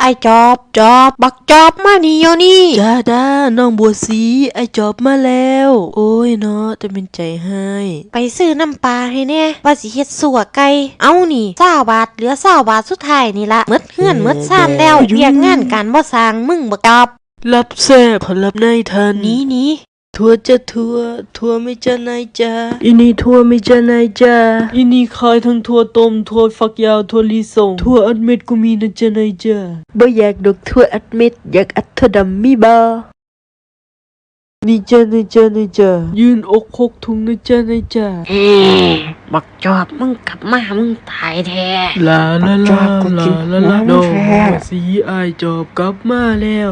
ไอจอบจอบ บักจอบมานี่โยนี่จ้าด้าน้องบัวสีไอจอบมาแล้ว โอ้ยเนาะจะเป็นใจให้ไปซื้อน้ำปลาให้แน่ว่าสิเฮ็ดสัวไก่เอานี่เศร้าบาทเหลือเศร้าบาทสุดท้ายนี่ละหมดเฮือนหมดซ่านแล้วเรียกงานการบ่สร้างมึงบักจอบ รับแซ่บขอรับนายทัน หนี้นี้ ทัวจะทัวทัวไม่จะนายจ้าอินี่ทัวไม่จะนายจ้าอินี่ขายทั้งทัวต้มทัวฝักยาวทัวลิสงทัวอัดเม็ดก็มีนะจ้านายจ้าบ่อยากดอกทัวอัดเม็ดอยากอัดถั่วดำมีบ่นี่จ้านายจ้านายจ้ายืนอกหกถุงนะจ้านายจ้าเฮ้บักจอบมึงกลับมามึงตายแท้ลาลาลาลาลาลาน้น้อองงแท้บัวสีอายจอบกลับมาแล้ว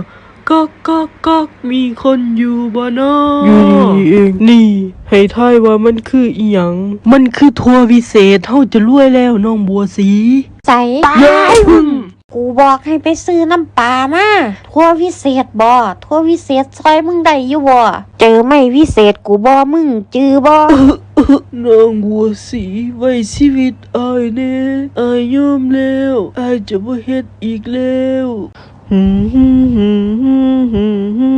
ก๊อกก๊อกก๊อกมีคนอยู่บ่น้ออยู่นี่เอง นี่ให้ทายว่ามันคืออีหยัง มันคือทัวร์วิเศษเท่าจะรวยแล้วน้องบัวสีใจอย่าพึ่งกูบอกให้ไปซื้อน้ำปลามาทั่ววิเศษบ่ทั่ววิเศษซอยมึงได้อยู่บ่เจอไม่วิเศษกูบ่มึงจือบ่น้องบัวสีไว้ชีวิตอายแน่อายยอมแล้วอายจะบ่เฮ็ดอีกแล้ว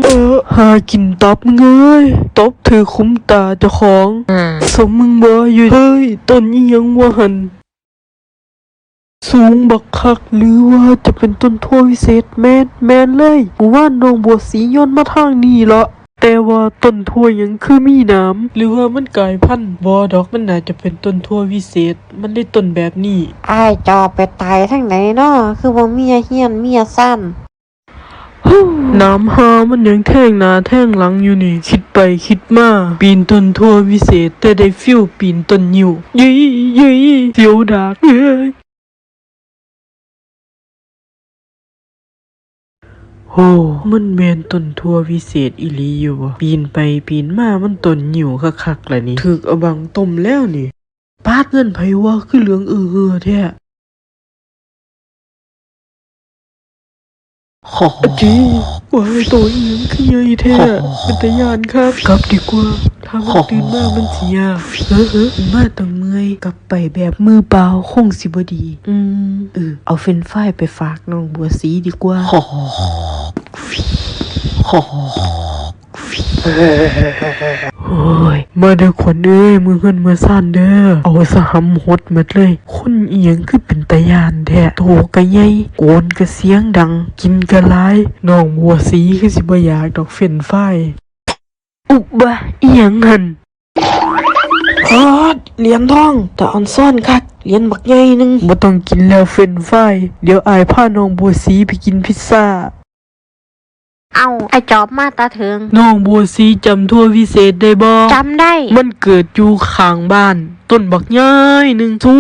เออหากินตอบมึงเอ้ยตอบถือคุ้มตาเจ้าของอ่าสมมึงบ่อยู่เฮ้ยต้นอีหยังวะหันสูงบักคักหรือว่าจะเป็นต้นทั่ววิเศษแมนแมนเลยกูว่าน้องบัวสีย้อนมาทางนี้ละ แต่ว่าต้นทั่วหยังคือมีน้ำหรือว่ามันกลายพันธุ์บอดอกมันน่าจะเป็นต้นทั่ววิเศษ มันได้ต้นแบบนี้อ้ายจอบไปตายทางไหนเนาะคือบ่เมียเฮียนเมียสั้นน้ำหามันยังแท่งหนาแท่งหลังอยู่นี่ คิดไปคิดมา ปีนต้นทั่ววิเศษ แต่ได้ฟิวปีนต้นยิวยี่ยี่เสียวดากเอ้ย โอ้มันแมนต้นทั่ววิเศษอีหลีอยู่บ่ปีนไปปีนมามันต้นยิวคักๆล่ะนี่ถึกเอาบังต้มแล้วนี่ปาดเงินไผว่าคือเหลืองเออเออแท้ จีว่าไอ้ตัวเอียงคือใหญ่แท้เป็นตะยานครับกลับดีกว่าถ้ามันตื่นมากมันเสิยเฮ้อเฮ้อมาต้องเมื่อยกลับไปแบบมือเปล่าคงสิบ่ดี อืมเออเอาเฟนช์ฟรายไปฝากน้องบัวสีดีกว่าโอ้ย มาเด้อขวัญเอ้ยมือเงินมือสั้นเด้อเอาสะหำหดหมดเลย คนเอียงคือเป็นตะยานแท้โตกะใหญ่โกนกะเสียงดัง กินกะหลายน้องบัวสีคือสิบ่อยากดอกเฟ้นไฟอุบะเอียงหันฮอดเหรียญทองแต่ออนซ่อนคักเหรียญบักใหญ่หนึงบ่ต้องกินแล้วเฟ้นไฟเดี๋ยวอายพาน้องบัวสีไปกินพิซซ่า เอาไอ้จอบมาตาถึงน้องบัวสีจำทั่ววิเศษได้บ่จำได้ มันเกิดอยู่ข้างบ้าน ต้นบักย้ายหนึ่งสู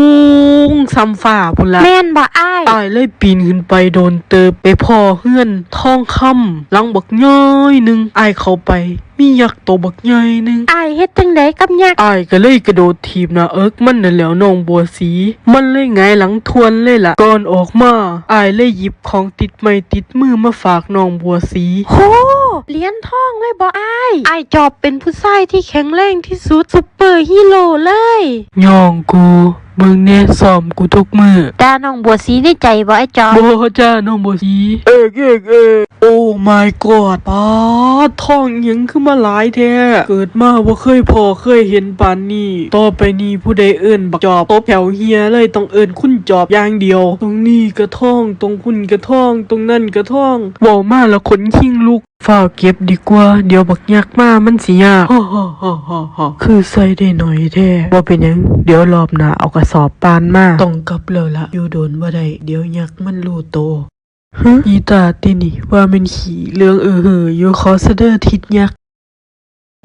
งซ้ำฟ้าพุ่นละแม่นบ่อ้ายตายเลยปีนขึ้นไปโดนเติบไปพ่อเฮือนทองคำหลังบักย้ายหนึ่งอายเข้าไปมียักษ์โตวบักใหญ่หนึ่งอ้ายเฮ็ดจังไดกับยักษ์อายก็เลยกระโดดทีบหนะเอิกมันนั่นแหล้วน้องบัวสี มันเลยไงายหลังทวนเลยล่ะก่อนออกมาอายเลยหยิบของติดไม้ติดมือมาฝากน้องบัวสีโหเหรียญทองเลยบ่อ้ายอ้ายจอบเป็นผู้ชายที่แข็งแรงที่สุดซุปเปอร์ฮีโร่เลยย่องกู เบิ่งแน่ซ้อมกูทุกมือดาน้องบัวสีในใจบ่ไอ้จอบโบจ้าน้องโบสี เอกเอกเอกโอ้ my god ป้าดท้องหยังขึ้นมาหลายแท้ เกิดมาว่าเคยพอเคยเห็นปานนี้ ต่อไปนี้ผู้ใดเอิ้นบักจอบตบแถวเฮียเลยต้องเอิ้นคุณจอบอย่างเดียว ตรงนี้กระท่อง ตรงคุณกระท่อง ตรงนั่นกระท่องเว้ามาแล้วขนขิงลุกฝ้าวเก็บดีกว่า เดี๋ยวบักยักษ์มามันสิยากฮ่าฮ่าฮ่าฮ่าฮ่าคือใส่ได้หน่อยแท้ว่าเป็นหยัง เดี๋ยวรอบหน้าเอากระสอบปานมาต้องกลับแล้วละอยู่โดนบ่ได้เดี๋ยวยักษ์มันรู้โตฮะอีตาตินี่ว่าเป็นขี่เรื่องเออเหออยู่ขอเสดอทิดยักษ์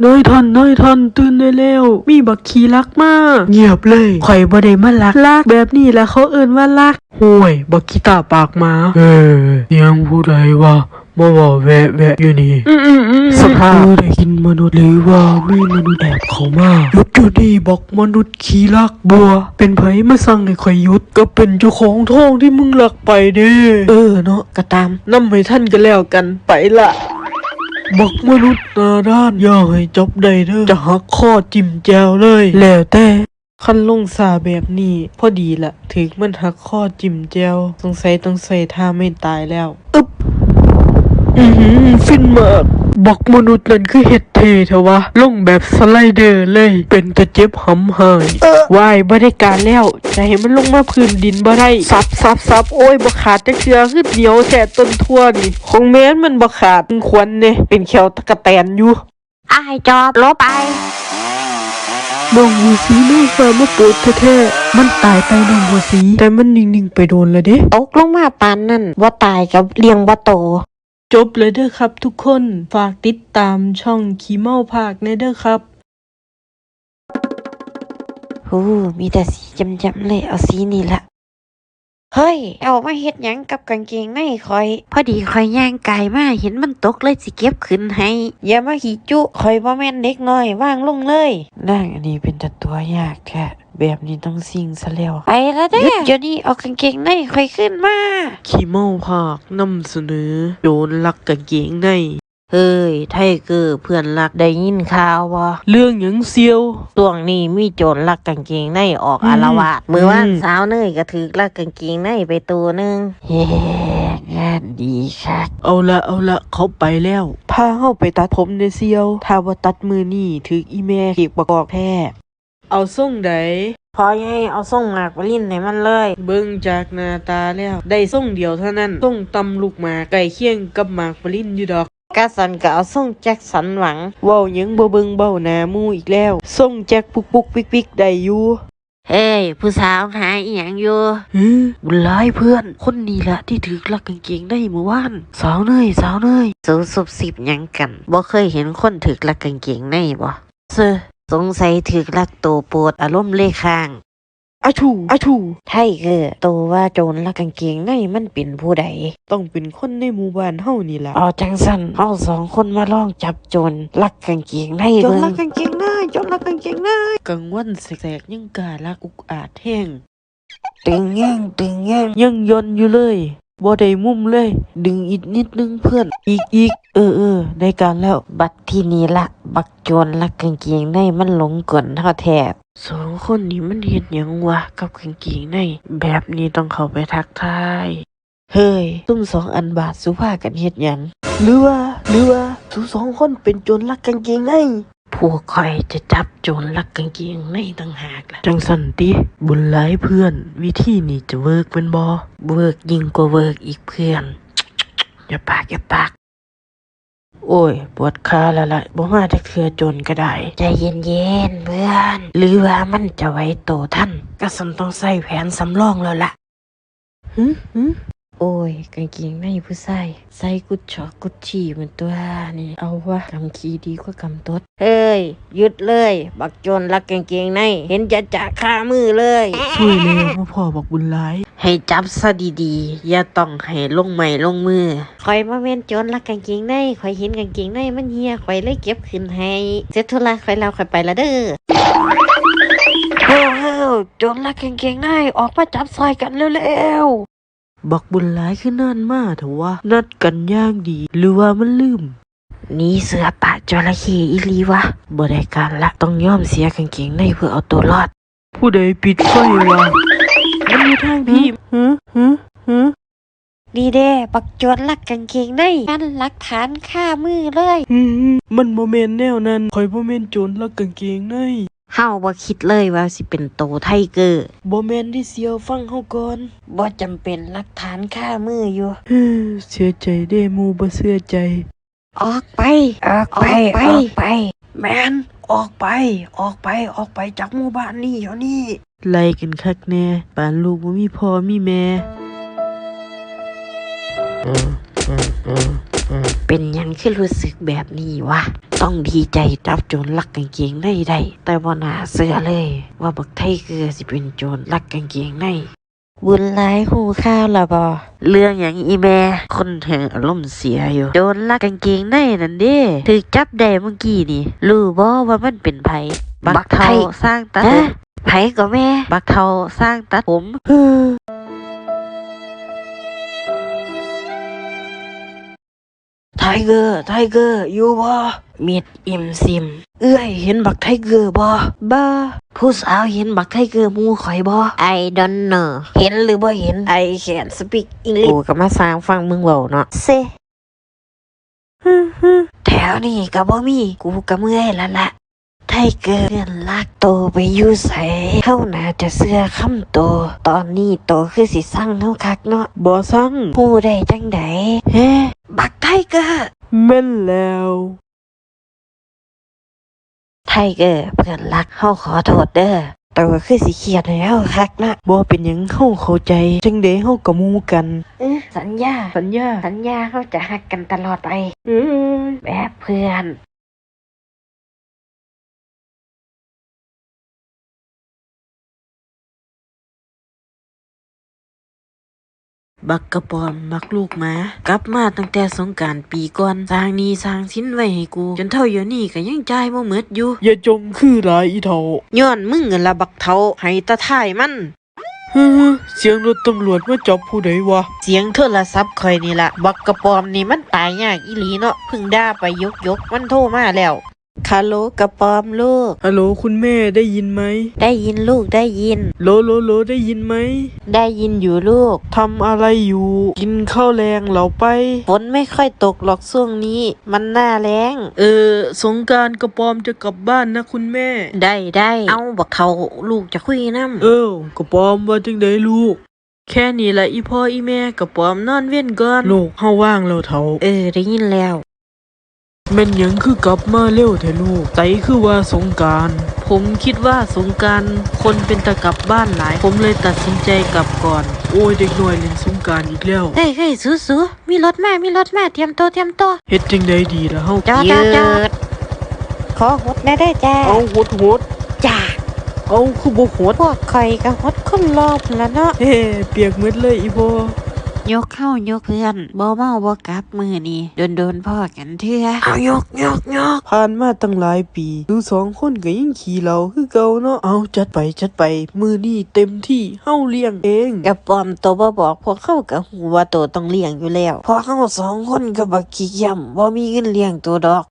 น้อยทอนน้อยทอนตื่นได้แล้วมีบักขี่ลักมาเงียบเลยข่อยบ่ได้มาลักลักแบบนี้แหละเขาเอิ้นว่าลักห่วยบักขี้ตาปากหมาเออยังผู้ใดว่า มาบอกแวะแวะอยู่นี่สภาพได้กินมนุษย์หรือว่ามีมนุษย์แอบเข้ามาหยุดอยู่นี่บอกมนุษย์ขี้ลักบัว เป็นไผมาสั่งให้ข่อยหยุด ก็เป็นเจ้าของท้องที่มึงลักไปเด้เออเนาะก็ตามนำให้ท่านกันแล้วกันไปละบอกมนุษย์หนาด้านอย่าให้จบได้เด้อจะหักข้อจิ้มแจวเลย แล้วแต่คันลงสาแบบนี้ พอดีละถึกมันหักข้อจิ้มแจวสงสัยต้องใส่ท่าไม่ตายแล้ว อึบ อือหือฟินมากบอกมนุษย์นั่นคือเห็ดเทเถอะวะลงแบบสไลเดอร์เลย เป็นตะเจ็บหำหายว่ายบ่ได้การแล้วจะให้มันลงมาพื้นดินบ่ได้ซับซับซับโอ้ยบ่ขาดจักเชือคือเหนียวแท้ต้นทั่วนี่ของแม้นมันบ่ขาดมันควรเนี่ยเป็นแควตะกะแตนอยู่อายจอบลบไปน้องบัวสีน้องฟ้ามาโปรดแท้ๆมันตายไปน้องบัวสีแต่มันนิ่งๆไปโดนแล้วเด้ตกลงมาปานนั่นว่าตายกับเลี้ยงบ่โต จบเลยเด้อครับทุกคนฝากติดตามช่องขีเมาภาคในเด้อครับโอ้มีแต่สีจำๆเลยเอาสีนี่ละเฮ้ย เอามาเฮ็ดหยังกับกางเกงในคอย พอดีคอยย่างกายมาเห็นมันตกเลยสิเก็บขึ้นให้ อย่ามาขี่จุคอยบ่แม่นเด็กน้อยว่างลงเลยนั่งอันนี้เป็นแต่ตัวยากแค่ แบบนี้ต้องซิงซะแล้วไปแล้วเด้อเดี๋ยวนี้เอากางเกงในคอยขึ้นมาขีเมาภาคนำเสนอโจรลักกางเกงในเฮ้ย ไทเกอร์เพื่อนรักได้ยินข่าวบ่เรื่องหยังเซียวช่วงนี้มีโจรลักกางเกงในออกอืมอารวาสมือว่านอืมสาวเนยก็ถือลักกางเกงในไปตัวหนึงเฮ้งานดีคักเอาละเอาละเขาไปแล้วพาเฮาไปตัดผมในเซียว ถ้าว่าตัดมือนี่ถึกอีแม่เก็บประกอบแท้ เอาส่งใดพอให้เอาส่งหมากไปลิ้นให้มันเลย เบิ่งจากหน้าตาแล้ว ได้ส่งเดียวเท่านั้นส่งตำลูกหมากไก่เคียงกับหมากปริ้นอยู่ดอกกาสันก็เอาส่งแจ็คสันหวังเว้าหยังบ่เบิ่งเบ้าหน้าหมู่อีกแล้วส่งแจ็คปุกปุกปิกปิกได้อยู่เฮ้ยผู้สาวหาอีหยังอยู่ฮึบุญหลายเพื่อน คนนี้ละที่ถือลักกางเกงได้เมื่อวานสาวเนยสาวเนยสูสุบสิบหยังกันบ่เคยเห็นคนถือลักกางเกงในบ่เซอ สงสัยถือลักโตโปวดอารมณ์เลข้างอะถูอะถูไทเกอร์โตว่าโจรลักกางเกงในมันเป็นผู้ใด ต้องเป็นคนในหมู่บ้านเฮานี่ล่ะเอาจังสันเอาสองคนมาลองจับโจรลักกางเกงในจนเบิ่งลักกางเกงได้จนลักกางเกงได้กลางวันแสกๆยังกล้าลักอุกอาจแห้งตึงแย่งตึงแย่งยังยนอยู่เลย บ่ได้มุมเลย ดึงอีกนิดนึงเพื่อน อีกอีกเออเออได้การแล้ว บัดที่นี้ละ บักโจรลักกางเกงในมันหลงกลเท่าแทบสองคนนี้มันเห็นหยังวะกับกางเกงใน แบบนี้ต้องเข้าไปทักทาย เฮ้ยตุ้มสองอันบาทสุภากันเฮ็ดหยังหรือว่าหรือว่าสุสองคนเป็นโจรลักกางเกงใน พวกคอยจะจับโจรลักกางเกงในต่างหากล่ะ จังสันติ บุญหลายเพื่อน วิธีนี้จะเวิร์กเป็นบอเวิร์กยิ่งกว่าเวิร์กอีกเพื่อน อย่าปากอย่าปาก โอ้ย ปวดขาแล้วล่ะบ่มาจักเทือโจรก็ได้ ใจเย็นๆเพื่อน หรือว่ามันจะไว้โตท่าน ก็สมต้องใส่แผนสำรองแล้วล่ะหึหึ โอ้ยกางเกงในผู้ใส่ใส่กุดชอกกุดฉี่เหมือนตัวนี่เอาวะกำขี้ดีกว่ากำตดเฮ้ยหยุดเลย บักโจรลักกางเกงใน เห็นจะจะคามือเลยช่วยเลยว่าพ่อบอกบุญหลายให้จับซะดีๆ อย่าต้องให้ลงไม้ลงมือคอยมาเว้นโจรลักกางเกงในคอยเห็นกางเกงในมันเหียคอยเลยเก็บขึ้นให้เสร็จธุระคอยเราคอยไปละเด้อเฮ้ยโจรลักกางเกงในออกมาจับซอยกันเร็วๆ บักบุญหลายคือนานมาเถอะวะ นัดกันอย่างดี หรือว่ามันลืม นี่เสือป่าจระเข้อีหลีวะบ่ได้การละต้องยอมเสียกางเกงในเพื่อเอาตัวรอด ผู้ใดปิดไฟวะมันอยู่ทางพี่ฮึฮึฮึดีเด้ปักจวดลักกางเกงในกันหลักฐานค่ามือเลยฮึมันโมเมนแนวนั้นคอยโมเมนโจรลักกางเกงใน เฮาบ่คิดเลยว่าสิเป็นโตไทเกอร์โมเมนที่เสียวฟังเฮาก่อนบ่จำเป็นหลักฐานค่ามืออยู่เฮ้อเสียใจเด้หมูบ่เสียใจ ออกไป ออกไป ออกไป แมนออกไป ออกไป ออกไปจากหมู่บ้านนี้เดี๋ยวนี้ ไล่กันคักแน่ปานลูกบ่มีพ่อมีแม่ เป็นหยังคือรู้สึกแบบนี้วะ ต้องดีใจจับโจรลักกางเกงในได้ แต่บ่น่าเชื่อเลย ว่าบักไทเกอร์สิเป็นโจรลักกางเกงในบุญหลายหูข้าวละบอ เรื่องอย่างอีแม่ คนแห่งอารมณ์เสียอยู่ โดนลักกางเกงในนั่นเด้ถึกจับได้เมื่อกี้นี่ รู้บ่ว่ามันเป็นไผบักเทาสร้างตัดผมไผก็แม่ บักเทาสร้างตัดผม ถ้าเกอร์ไทเกอร์อยู่บ่มิดอิมซิม เอื้อยเห็นบักไทเกอร์บ่บ้าผู้สาวเห็นบักไทเกอร์หมูข่อยบ่ I don't know เห็นหรือบ่เห็น I can speak English กูก็มาสร้างฟังมึงเว้าเนาะเซแถวนี้ก็บ่มีกูก็เมื่อยและละ ไทเกอร์เพื่อนลักโตไปอยู่ใส่เฮาน่าจะเสื้อคำโต ตอนนี้โตคือสิสั่งเฮาคักเนาะบ่สั่งฮู้ได้จังไดเฮ้บักไทเกอร์แม่นแล้วไทเกอร์เพื่อนรักเฮาขอโทษเด้อโตคือสิเครียดให้เฮาคักนะบ่เป็นหยังเฮาเข้าใจ จังได๋เฮาก็หมู่กันเอ้อสัญญา สัญญา สัญญาเฮาจะฮักกันตลอดไปเอ้ยแบบเพื่อน บักกระปอมบักลูกหมากลับมาตั้งแต่สงกรารปีก่อนสร้างหนี้สร้างสินไว้ให้กู จนเท่าเดี๋ยวนี้ก็ยังจ่ายบ่หมดอยู่อย่าจมคือหลายอีเฒ่าย้อนมึงเงินละบักเทาให้ตาถ่ายมันฮึเสียงรถตำรวจมาจับผู้ใดวะ เสียงโทรศัพท์คอยนี่ละบักกระปอมนี่มันตายยากอีหลีเนาะเพึ่งด่าไปยกยกๆมันโทรมาแล้ว คาโลกระปอมลูก ฮัลโหลคุณแม่ได้ยินไหม ได้ยินลูกได้ยิน โลโลโลได้ยินไหม ได้ยินอยู่ลูก ทำอะไรอยู่ กินข้าวแรงเหราไป ฝนไม่ค่อยตกหรอกช่วงนี้ มันหน้าแรงเออ สงกรารกระปอมจะกลับบ้านนะคุณแม่ ได้ได้เอาบักเทาลูกจะคุยน้ำ เออกระปอมว่าจังไดลูก แค่นี้ละอีพ่ออีแม่กระปอมนอนเว้นก่อนลูกเฮาว่างแล้วเฒ่าเออได้ยินแล้ว แม่นหยังคือกลับมาเร็วแท้ลูกไตคือว่าสงกรารผมคิดว่าสงกรารคนเป็นตะกลับบ้านหลาย ผมเลยตัดสินใจกลับก่อน โอ้ยเด็กน้อยเล่นสงกรารอีกแล้วเฮ้ยเฮ้ยสู้สู้มีรถแม่มีรถแม่เตรียมตัว เตรียมตัวเฮ็ดจังไดดีล่ะเฮาจอดจอดจอดขอหดได้ได้จ้าเอาหดหดจ้าเอาคือบ่หดพวกคอยก็หดคนรอบแล้วเนาะ เฮ้เปียกหมดเลยอีพ่อ ยกเข้ายกเพื่อนบ่เมาบ่กลับมือนี่โดนโดนๆพ่อกันเถื่อเอายกยกยกผ่านมาตั้งหลายปีดูสองคนก็ยังขี่เราคือเก่าเนาะเอาจัดไปจัดไป มือนี่เต็มที่เฮาเลี้ยงเองกับปอมโตบ่บอกพวกเข้ากับหูว่าโตต้องเลี้ยงอยู่แล้วเพอเข้าสองคนก็บักขี้ย่ำบ่มีเงินเลี้ยงตัวดอก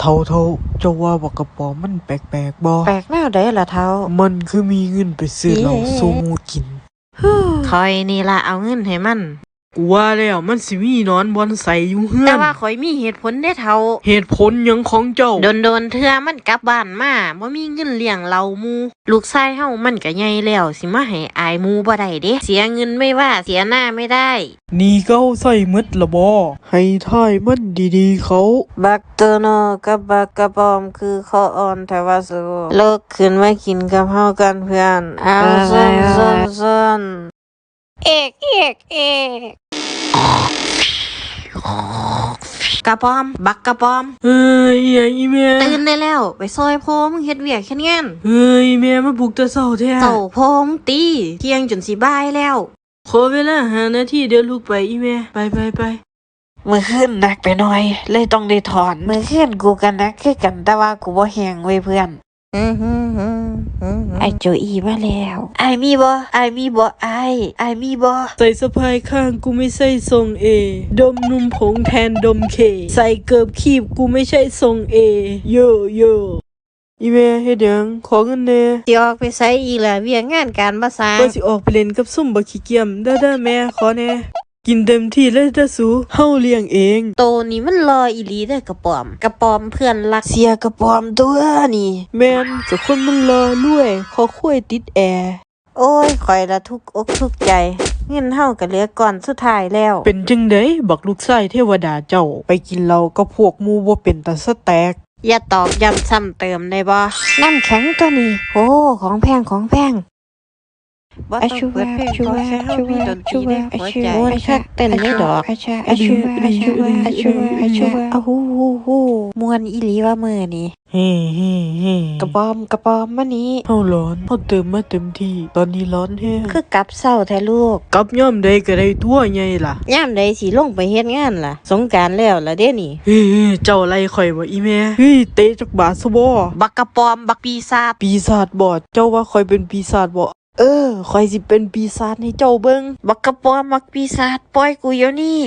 เท่าเท่าเจ้าว่าบักกระป๋อมมันแปลกๆบ่แปลกแนวใดล่ะเท้ามันคือมีเงินไปซื้อเหล้าเย้โซมูกิน คอยนี่ล่ะเอาเงินให้มัน กูว่าแล้วมันสิมีนอนบอนใสอยู่เฮือแต่นว่าคอยมีเหตุผลได้เท่า เหตุผลหยังของเจ้า โดนโดนๆเทื่อมันกลับบ้านมาบ่มีเงินเลี้ยงเราหมูลูกชายเฮามันก็ใหญ่แล้วสิมาให้อายหมูบ่ได้เด้เสียเงินไม่ว่าเสียหน้าไม่ได้ นี่เก้าใส่หมดละบ่ให้ทายมันดีๆเขา บักตัวโนกับบักกระปอมคือข้ออ่อนแต่ว่าสู้เลิกขึ้นมากินกับเฮากันเพื่อนเอาซ่อนซ่อนซ่อนเอกเอกเอก กระปอม บักกระปอม เฮ้ยอีหยังอีแม่ตื่นได้แล้ว ไปซอยโพมึงเฮ็ดเวียกแค่งานเฮ้ยแม่มาปลุกแต่เช้าแท้เจ้าโพมึงตีเที่ยงจนสิบ่ายแล้วขอเวลาหานาทีเดี๋ยวลูกไปอีแม่ไปไปไปมือขึ้นหนักไปหน่อย เลยต้องได้ถอน มือขึ้นกูกันนักคือกันแต่ว่ากูบ่แหงเว้ยเพื่อน ไอโจอีมาแล้วไอมีบ่ไอมีบ่ไอไอมีบ่ใส่สะพายข้างกูไม่ใช่ทรงเอ ดมนุ่มผงแทนดมเค ใส่เกิบคีบกูไม่ใช่ทรงเอ โยโยอีแม่เฮ็ดหยังขอเงินแหน่สิออกไปใส่อีกล่ะเวียงงานการภาษาว่าสิออกไปเล่นกับซุ่มบักขี้เกียมเด้อเด้อแม่ขอแหน่ กินเต็มที่เลยเด้อสูเฮาเลี้ยงเอง โตนี่มันรออีหลีเด้อกระปอม กระปอมเพื่อนรักเสียกระปอมตัวนี่ แม่นกับคนมันรอรวยขอคุยติดแอร์ โอ้ยข่อยละทุกอกทุกใจ เงินเฮาก็เหลือก่อนสุดท้ายแล้ว เป็นจังไดบักลูกไส้เทวดาเจ้า ไปกินเหล้ากับพวกหมู่บ่เป็นตาสแตก อย่าตอกย้ำซ้ำเติมได้บ่น้ำแข็งตัวนี้โอ้ของแพงของแพง บ่ต้องเปิดเพลงขอแค่เฮามีดนตรีในหัวใจม่วนคักเต้นเลยดอกอาชูอาชูอาชูอาชูอาฮูฮูฮูม่วนอีหลีว่ามื้อนี้เฮ้เฮ้เฮ้กระปอมกระปอมมานี้เฮาร้อนเฮาเติมมาเต็มที่ ตอนนี้ร้อนแฮงคือกลับเศร้าแท้ลูกกลับย่อมใดก็ได้ทั่วใหญ่ล่ะยามใดสิลงไปเฮ็ดงานล่ะ สงกรารแล้วล่ะเด้นี่เฮ้เจ้าไล่ข่อยบ่อีแม่เฮ้ยเตะจักบาทซะบ่บักกระปอมบักปีศาจปีศาจบอดเจ้าว่าข่อยเป็นปีศาจบ่ เออข่อยสิเป็นปีศาจให้เจ้าเบิ่งบักกระปอมบักปีศาจปล่อยกูเดี๋ยวนี้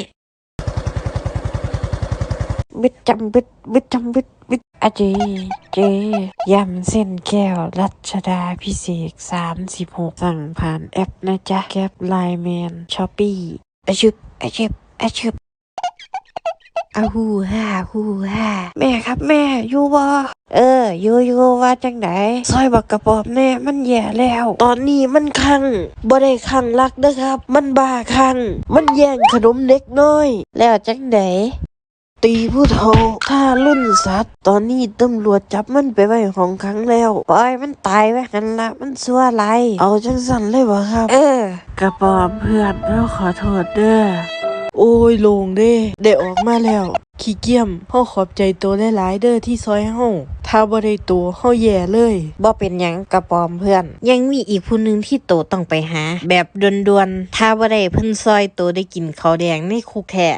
บิดจำบิดบิดจำบิดบิดอเจเจยำเส้นแก้ว รัชดาพิเศษสามสิบหกสั่งผ่านแอปนะจ๊ะแกปไลแมนช้อปปี้อาชึบอาชึบอาชึบ อาฮูฮ่าฮูฮ่าแม่ครับแม่อยู่บ่เอออยู่อยู่ว่าจังไดซอยบักกระปอบแน่มันแย่แล้ว ตอนนี้มันคังบ่ได้คังรักเด้อครับ มันบ้าคัง มันแย่งขนมเด็กน้อย แล้วจังไดตีผู้เฒ่าฆ่ารุ่นสัตว์ ตอนนี้ตำรวจจับมันไปไว้ของขังแล้วปล่อยมันตายไว้กันละมันซัวไร เอาจังสันเลยบ่ครับ เออกระปอมเพื่อนเราขอโทษเด้อ โอ้ยโลงเด้ได้ออกมาแล้วขี้เกียมเฮาขอบใจตัวหลายๆเด้อที่ซอยเฮาถ้าบ่ได้ตัวเฮาแย่เลยบ่เป็นหยังกระปอมเพื่อน ยังมีอีกผู้หนึงที่โตต้องไปหา แบบด่วนๆถ้าบ่ได้เพิ่นซอยโตได้กินข้าวแดงในคุกแท้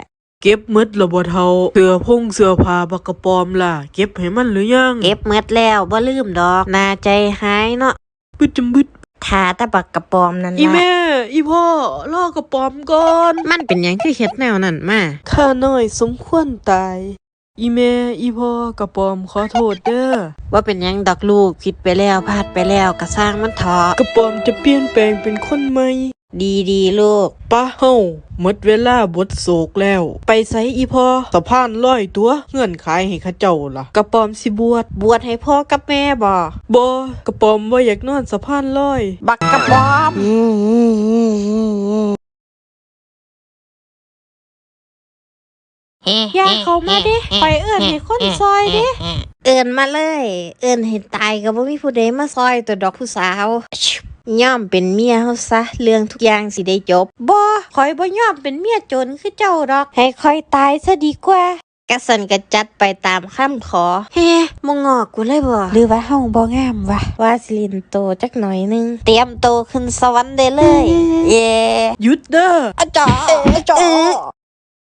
เก็บหมดและบ่เท่าเสื้อพงเสื้อผ้าบักกระปอมล่ะ เก็บให้มันหรือยัง เก็บเมดแล้วบ่ลืมดอกน่าใจหายเนาะบึดจำบึด ถ้าแต่บักกระปอมนั่นอีล่ะแม่อีพ่อรอกระปอมก่อน มันเป็นหยังคือเฮ็ดแนวนั้นมา ข้าน้อยสมควรตาย อีแม่ อีพ่อกระปอมขอโทษเด้อ ว่าเป็นหยังดอกลูกผิดไปแล้วพลาดไปแล้วก็สร้างมันเถอะ กระปอมจะเปลี่ยนแปลงเป็นคนใหม่ ดีดีๆลูกปะเฮาหมดเวลาบทโศกแล้ว ไปไสอีพอสะพานร้อยตัวเงื่อนขายให้เข้าเจ้าล่ะ กระปอมสิบวชบวชให้พ่อกับแม่บ่บ่กระปอมบ่อยากนอนสะพานร้อย บักกระปอมอย่าเข้ามาดิไปเอิ้นให้คนซอยดิเอิ้นมาเลย เอิ้นให้ตายก็บ่มีผู้ใดมาซอยตัวดอกผู้สาว ย่อมเป็นเมียเฮาซะ เรื่องทุกอย่างสิได้จบบ่คอยบ่ยอมเป็นเมียโจรคือเจ้าดอก ให้คอยตายซะดีกว่ากะสันกะจัดไปตามคำขอ เฮ้มงงอกกูเลยบ่หรือว่าเฮาบ่งามวะว่าสิลินโตจักหน่อยหนึง เตรียมโตขึ้นสวรรค์ได้เลย เย่หยุดเด้ออาจารย์อาจารย์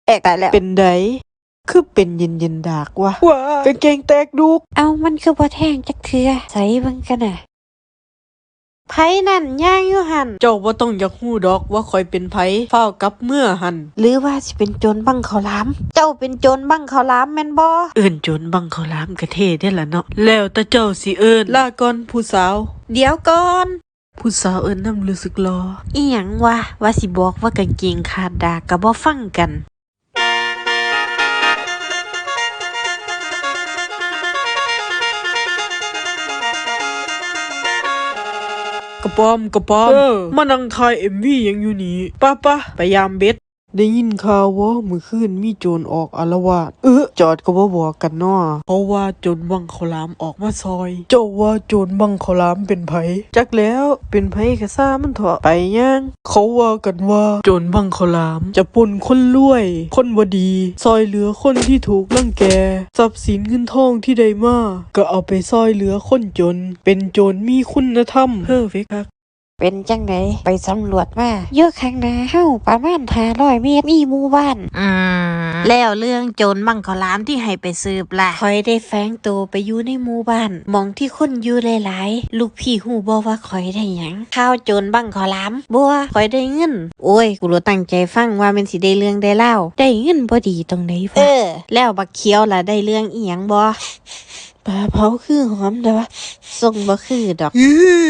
เอกตายแล้วเป็นไดคือเป็นเย็นเย็นๆดากวะว้ากางเกงแตกดุก เอามันคือบ่แทงจักเทือใส่เบิ่งกันน่ะ ไผนั่นย่างอยู่หัน เจ้าบ่ต้องอยากฮู้ดอกว่าข่อยเป็นไผเฝ้าวกลับเมื่อหัน หรือว่าสิเป็นโจรบังข้าวหลาม เจ้าเป็นโจรบังข้าวหลามแม่นบ่เอิ้นโจนบังเขาวหลามกะเท่ได้ล่ะเนาะ แล้วแต่เจ้าสิเอิ้นลาก่อนผู้สาว เดี๋ยวก่อนผู้สาวเอิ้นนำรู้สึกรออีหยังวะว่าสิบอกว่ากางเกงขาดดากก็บ่ฟังกัน ระปอมกระปอมมานั่งถ่ายเอ็มวียังอยู่นี่ป้าป้าไปยามเบ็ด ได้ยินข่าวว่ามื่อคืนมีโจรออกอารวาสเออจอดก็บ่บอกกันนาะเพราะว่าโจรบังข้าลามออกมาซอย เจ้าว่าโจรบังข้าลามเป็นไผจักแล้วเป็นไผก็ซ่ามันเถอะไปยังเขาว่ากันว่าโจรบังข้าลาม จะปนคนรวย คนบ่ดี ซอยเหลือคนที่ถูกลังแกทรัพย์สินเงินทองที่ได้มาก็เอาไปซอยเหลือคนจน เป็นโจรมีคุณธรรมเพอร์เฟกครับ เป็นจังไดไปสำรวจมาเยอะข้างหน้าเฮาประมาณ500เมตรมีหมู่บ้านอืมแล้วเรื่องโจรบังข้าวหลามที่ให้ไปสืบล่ะคอยได้แฝงตัวไปอยู่ในหมู่บ้านหมองที่คนอยู่หลายๆ ลูกพี่ฮู้บ่ว่าคอยได้หยังข้าวโจรบังข้าวหลามบัวคอยได้เงิน โอ้ยกูรู้ตั้งใจฟังว่ามันสิได้เรื่องได้เล่า ได้เงินบ่ดีตรงไหนวะเออ แล้วบักเขียวล่ะได้เรื่องอีหยังบ่ ปลาเผาคือหอมแต่ว่าทรงบ่คือดอกเอ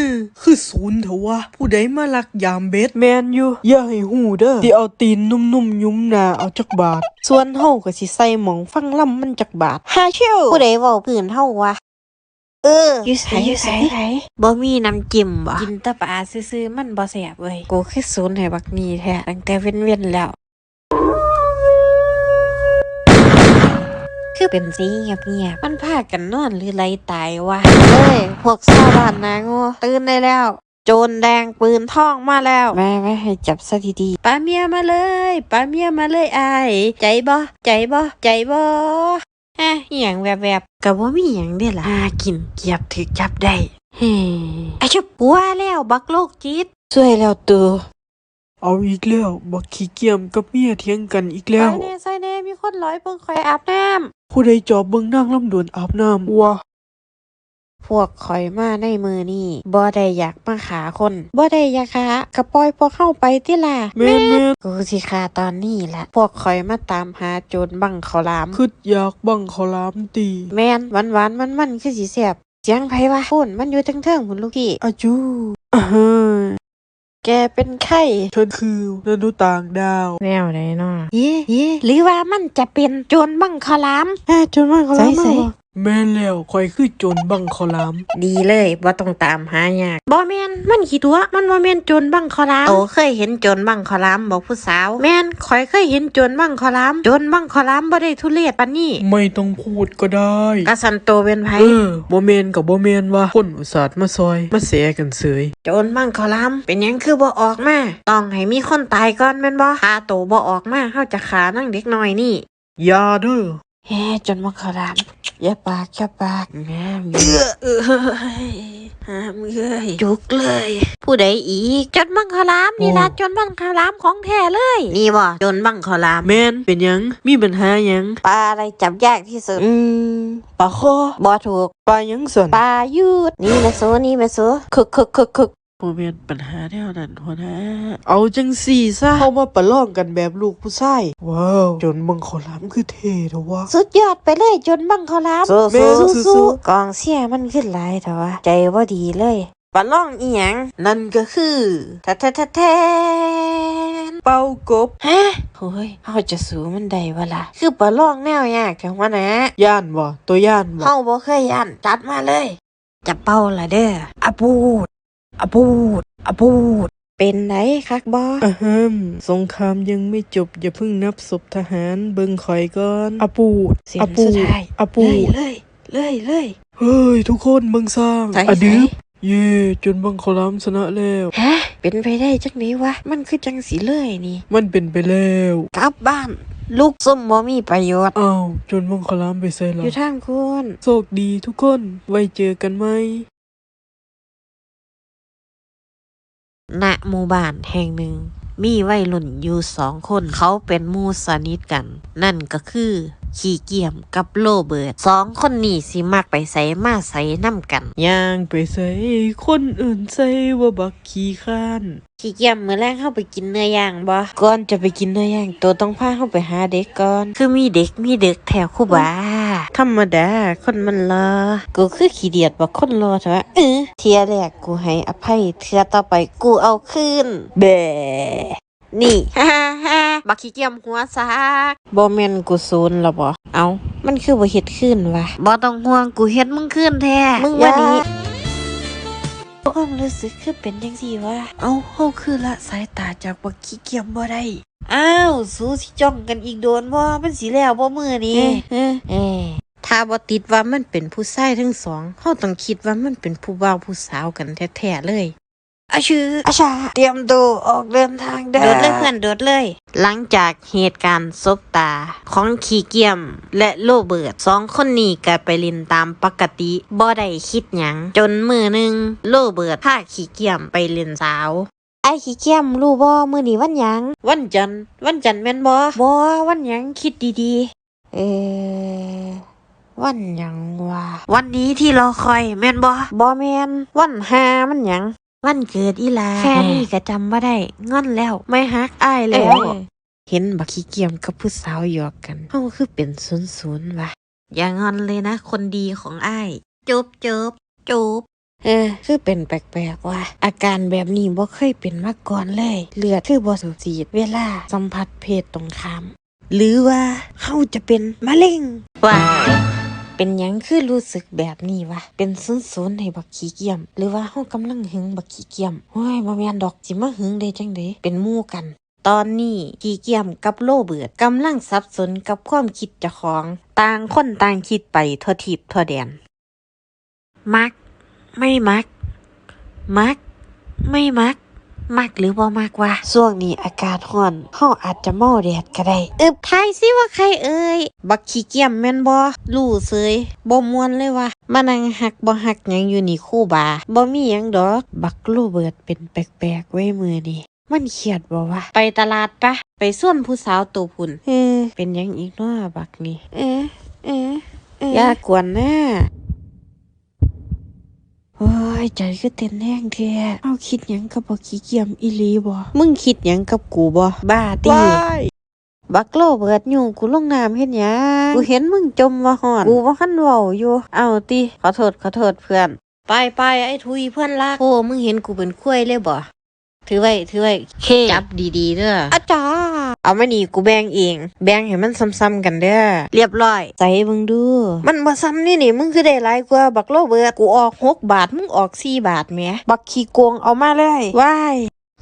อคือศูนย์เถอะวะ ผู้ใดมาลักยามเบ็ดแมนอยู่ อย่าให้หูเด้อที่เอาตีนนุ่มๆยุ้มหนาเอาจักบาท ส่วนเฮาก็สิใส่หมองฟังล่ำมันจักบาทฮาเชียวผู้ใดเว้าพื้นเฮาวะเอออยู่ไสอยู่ไสบ่มีน้ำจิ้มบ่กินแต่ปลาซื่อๆมันบ่แซ่บเว้ยกูคือศูนย์ให้บักนี้แท้ตั้งแต่เว้นๆแล้ว คือเป็นสีเงียบๆมันพากันนอนหรือไรตายวะเฮ้ยพวกชาวบ้านนางูตื่นได้แล้ว โจรแดงปืนทองมาแล้ว แม่ไม่ให้จับซะดีๆป้าเมียมาเลยป้าเมียมาเลยอายใจบ่ใจบ่ใจบ่ฮะอหย่างแวบๆกับว่ามีหยังเด้ล่ะหากินเกียบถึกจับได้เฮ้ไอชุบว่าแล้วบักโลกจิตช่วยแล้วตัว เอาอีกแล้ว บักขี้เกียมกับเมียเถียงกันอีกซแล้อวยแน่ซอยแน่มีคนร้อยเบิ่งคอยอาบน้ำผู้ใดจอบเบิ่งนางลำดวนอาบน้ำวะพวกข่อยมาในมือนี่บ่ได้อยากมาขาคนบ่ได้อยากขากระปล่อยพวกเข้าไปติล่ะแม่นแม่นกูสิขาตอนนี้ล่ะพวกข่อยมาตามหาโจรบังข้าวหลามคืออยากบังขอลามตีแม่นหวานหวานมันมันๆคือสิแซ่บเสียงไผวะพุ่นมันอยู่เทิงๆพุ่นลูกพี่อาจูอ่าฮะ แกเป็นไข้ฉันคือมนุษย์ต่างดาว แนวไหนเนาะเย่เย่หรือว่ามันจะเป็นโจรบังข้าวหลามแม่จนมันเขาลามใส่มาบ่ แม่นแล้วคอยคือโจรบังขอลาม ดีเลยบ่ต้องตามหายากบ่แม่นมันขี้ตัว มันบ่แม่นโจรบังข้าวหลามโตเคยเห็นโจรบังข้าวหลามบอกผู้สาว แม่นข่อยเคยเห็นโจรบังข้าวหลามโจรบังข้าวหลามบ่ได้ทุเรศปานนี้ไม่ต้องพูดก็ได้กะสันโตเป็นไผเออบ่แมนกับบ่แมนว่าคนอุตส่าห์มาซอย มาแสกันเสยโจรบังข้าวหลามเป็นหยังคือบ่ออกมาต้องให้มีคนตายก่อนแม่นบ่ถ้าโตบ่ออกมาเฮาจะขานั่งเด็กน้อยนี่อย่าเด้อ เฮ้จนมาขอรามอย่าปากอย่าปากแม่เอื้อเอ้ยหามเอ้ยจุกเลย ผู้ใดอีกจนบังขอรามนี่ละจนบังขอรามของแท้เลย นี่บ่จนบังขอรามแมนเป็นหยังมีปัญหาหยังปลาอะไรจับยากที่สุดอืมปลาโคบ่ถูกปลาหยังสันปลายูดนี่แม่โซนี่แม่โซคึกคึกคึกคึก บ่แมนปัญหาแนวนั้นหัวหน้าเอาจังสี่ซะ เข้ามาประลองกันแบบลูกผู้ชาย ว้าว จนบังขอลามคือเท่เถอะวะ สุดยอดไปเลยจนบังขอรามสู้สู้สู้สู้สู้สู้กองเสียมันขึ้นหลายแต่ว่าใจว่าดีเลยปลาล่องอีหยังนั่นก็คือแทะแทะแทะแทนเป่ากบฮะโอ้ยเฮาจะสู้มันได้วะล่ะคือปลาล่องแนวยากจังวะนะย่านบ่ตัวย่านบ่ เฮาบ่เคยยันจัดมาเลย จะเป้าละเด้ออะปูด อะปูดอะปูด เป็นไดคักบ่อะฮัมสงครามยังไม่จบ อย่าเพิ่งนับศพทหาร เบิ่งข่อยก่อนอาปูดเสียงอาปูสุดดท้ายอาปูเลยดเลยเลยเลยเฮ้ย ทุกคนเบิ่งสร้างใส่อะดึบใส่เย่จนบังขอลามชนะแล้ว ฮะ เป็นไปได้จังนี้วะ มันคือจังสีเลยนี่ มันเป็นไปแล้วกลับบ้าน ลูกส้มบ่มีประโยชน์ อ้าวจนบังขอลามไปใส่ละอยู่ทางคุณ โชคดีทุกคน ไว้เจอกันไหม ณหมู่บ้านแห่งหนึ่ง มีวัยรุ่นอยู่สองคน เขาเป็นหมู่สนิทกัน นั่นก็คือ ขี้เกียมกับโลเบิร์ตสองคนนี้สิมักไปใส่มาใส่น้ำกันย่างไปใส่คนอื่นใส่ว่าบักขี้ข้านขี้เกียมมื้อแรกเข้าไปกินเนื้อย่างบ่ก่อนจะไปกินเนื้อย่างตัวต้องพาเข้าไปหาเด็กก่อน คือมีเด็กมีเด็กแถวคู่บ้าธรรมดาคนมันรอ กูคือขี้เดียดบ่คนรอเถอะเออเทียแรกกูให้อภัย เทียต่อไปกูเอาคืนเบ นี่ฮ่าฮ่าบักขี้เกียมหัวซากบ่แม่นกูซูนแล้วบ่เอามันคือบ่เฮ็ดคืนวะบ่ต้องห่วงกูเฮ็ดมึงคืนแท้มึงว่านี้ความรู้สึกคือเป็นยังสี่วะเอาเฮาคือละสายตาจากบักขี้เกียมบ่ได้อ้าวสู้สิจ้องกันอีกโดนบ่มันสิแล้วบ่มือนี้เอ๊ะเอ๊ะถ้าบ่ติดว่ามันเป็นผู้ชายทั้งสองเฮาต้องคิดว่ามันเป็นผู้บ่าวผู้สาวกันแท้ๆเลย อาชื่ออาชาเตรียมตัวออกเดินทางเด้อโดดเลยเพื่อนโดดเลย หลังจากเหตุการณ์ซบตาของขี้เกียมและโลเบิร์ตสองคนนี้ก็ไปเลินตามปกติบ่ได้คิดหยัง จนมือหนึ่งโลเบิร์ตพาขี้เกียมไปเล่นสาว ไอ้ขี้เกียมรู้บ่มื้อนี้วันหยัง วันจันทร์วันจันทร์แม่นบ่บ่วันหยังคิดดีๆ เออวันหยังวะวันนี้ที่รอคอยแม่นบ่บ่แม่นวันหามันหยัง วันเกิดอีหลาแค่นี้ก็จำบ่ได้งอนแล้วไม่ฮักอ้ายแล้ว เห็นบักขี้เกียมกับผู้สาวหยอกกันเฮาคือเป็นศูนย์ศูนย์วะอย่างอนเลยนะ คนดีของอ้ายจบจบจบเออ คือเป็นแปลกๆว่ะอาการแบบนี้บ่เคยเป็นมาก่อนเลย เลือดคือบ่สูบฉีดเวลาสัมผัสเพศตรงข้าม หรือว่าเฮาจะเป็นมะเร็งว่า เป็นหยังคือรู้สึกแบบนี้วะ เป็นศูนย์ศูนให้บักขี้เกียม หรือว่าเฮากำลังหึงบักขี้เกียมโอ้ยบ่แม่นดอกสิมาหึงได้จังไดเป็นหมู่กันตอนนี้ขี้เกียมกับโลเบิดกำลังสับสนกับความคิดเจ้าของ ต่างคนต่างคิดไปทั่วทิพย์ทั่วแดน มัก ไม่มัก มัก ไม่มัก มักหรือบ่มักวะช่วงนี้อากาศร้อนเฮาอาจจะเมาแดดก็ได้อึบทายสิว่าใครเอ่ยบักขี้เกียมแม่นบ่รู้เสยบ่ม่วนเลยวะมานั่งหักบ่หักหยังอยู่นี่คู่บาบ่มีหยังดอกบักโลเบิร์ดเป็นแปลกๆไว้มือนี่มันเครียดบ่วะไปตลาดปะ ไปส่วนผู้สาวตัวพุ่นเออเป็นหยังอีกเนาะบักนี่ เออเออเอออย่ากวนนะ โอ้ยใจก็เต้นแห้งแท้เอาคิดหยังกับบ่ขี้เกียจอีหลีบ่มึงคิดหยังกับกูบ่บ้าติบักโลเบิดอยู่กูลงน้ำเฮ็ดหยังกูเห็นมึงจมว่าฮอดกูบ่คันเว้าอยู่เอาติขอโทษขอโทษเพื่อน ไปไปไอ้ทุยเพื่อนรักโอ้มึงเห็นกูเป็นคุ้ยเลยบ่ถือไว้ถือไว้เคจับดีๆเด้ออาจารย์ เอามานี่กูแบ่งเอง แบ่งให้มันซ้ำๆกันเด้อเรียบร้อยใส่เบิ่งดู มันบ่ซ้ำนี่นี่มึงคือได้หลายกว่าบักโลเบิดกูออกหกบาทมึงออกสี่บาทแหมบักขี้โกงเอามาเลยว้าย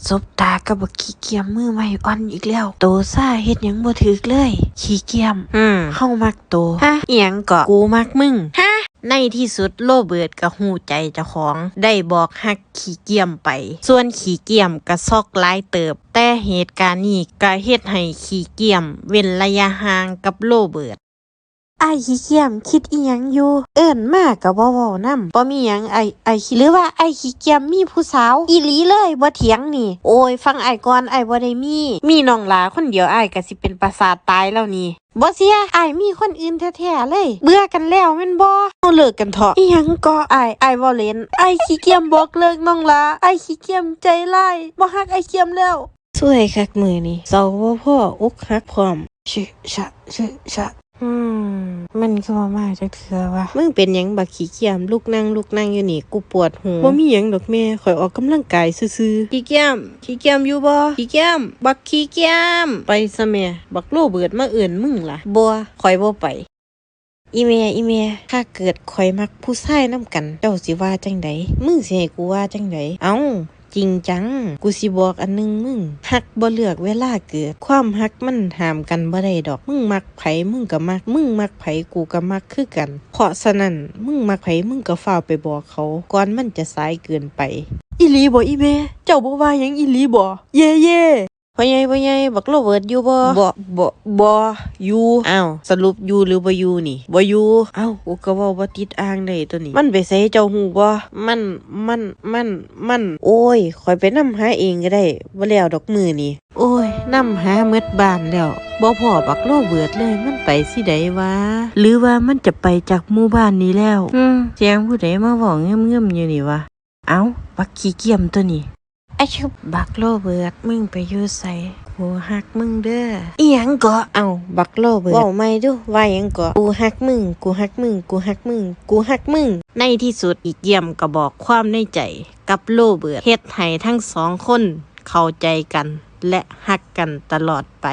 ซบตากับบักขี้เกียมมือไม่อ่อนอีกแล้ว โตซ่าเฮ็ดหยังบ่ถึกเลย ขี้เกียมอืมเฮามักโตฮะอีหยังก็กูมักมึงฮะ ในที่สุดโลเบิร์ตก็หูใจเจ้าของ ได้บอกฮักขี่เกียมไป ส่วนขี่เกียมก็ซอกลายเติบ แต่เหตุการณ์นี้ก็เฮ็ดให้ขี่เกียม เว้นระยะห่างกับโลเบิร์ต ไอ้ขี้เกียมคิดอีหยังอยู่ เอิ้นมากกับบ่เว้านำบ่มีหยังไอ้ไอ้ขี้หรือว่าไอ้ขี้เกียมมีผู้สาว อีหลีเลยบ่เถียงนี่ โอ้ย ฟังไอ้ก่อนไอ้บ่ได้มี มีน้องหลาคนเดียวไอ้ก็สิเป็นประสาทตายแล้วนี่บ่เสียไอ้มีคนอื่นแท้ๆเลย เบื่อกันแล้วแม่นบ่เฮาเลิกกันเถอะอีหยังก็ไอ้ไอ้บ่เล่นไอ้ขี้เกียมบอกเลิกน้องหลาไอ้ขี้เกียมใจร้ายบ่ฮักไอ้เกียมแล้วสวยคักมือนี่เศร้าบ่พ่ออกหักพร้อมชึชะชึชะ อืมมันก็มามาจากเถือวะมึงเป็นหยังบักขี้เกียมลูกนั่งลูกนั่งอยู่นี่กูปวดหูบ่มีหยังดอกแม่ข่อยออกกำลังกายซื่อๆขี้เกียมขี้เกียมอยู่บ่ขี้เกียมบักขี้เกียมไปซะแม่บักโลเบิดมาเอื่นมึงล่ะบ่ข่อยบ่ไปอีเมอีเมถ้าเกิดข่อยมักผู้ชายนํกัน เจ้าสิว่าจังใดมึงสิให้กูว่าจังใดเอ้า จริงจัง กูสิบอกอันหนึงมึงฮักบ่เลือกเวลาเกิด ความฮักมันหามกันบ่ได้ดอก มึงมักไผมึงก็มัก มึงมักไผกูก็มักคือกัน เพราะฉะนั้นมึงมักไผมึงก็ฝ้าไปบอกเขา ก่อนมันจะสายเกินไป อีหลีบ่อีเมเจ้าบ่ว่าหยังอีหลีบ่เย่เย่ พ่อใหญ่พ่อใหญ่บักโลเบิดอยู่บ่บ่บ่บ่อยู่อ้าวสรุปอยู่หรือบ่อยู่นี่บ่อยู่อ้าวกูก็เว้าบ่ติดอ่างได้ตัวนี้ มันไปใส่เจ้าหูบ่มันมันมันมัน โอ้ยข่อยไปนำหาเองก็ได้บ่แล้วดอกมือนี่โอ้ยนำหาเมดบ้านแล้วบ่พอบักโลเบิดเลยมันไปสิใดวะหรือว่ามันจะไปจากหมู่บ้านนี้แล้วอืมเสียงผู้ใดมาเว้าเงียบๆอยู่นี่วะเอ้าบักขี้เกียมตัวนี้ ไอชุบบักโลเบิดมึงไปอยู่ใส่กูหักมึงเด้ออีหยังก็เอาบักโลเบิดเว้าไม่ดูว่าหยังก็กูหักมึง กูหักมึง กูหักมึง กูหักมึง ในที่สุดอีกเยี่ยมก็บอกความในใจ กับโลเบิดเฮ็ดให้ทั้งสองคนเข้าใจกัน และหักกันตลอดไป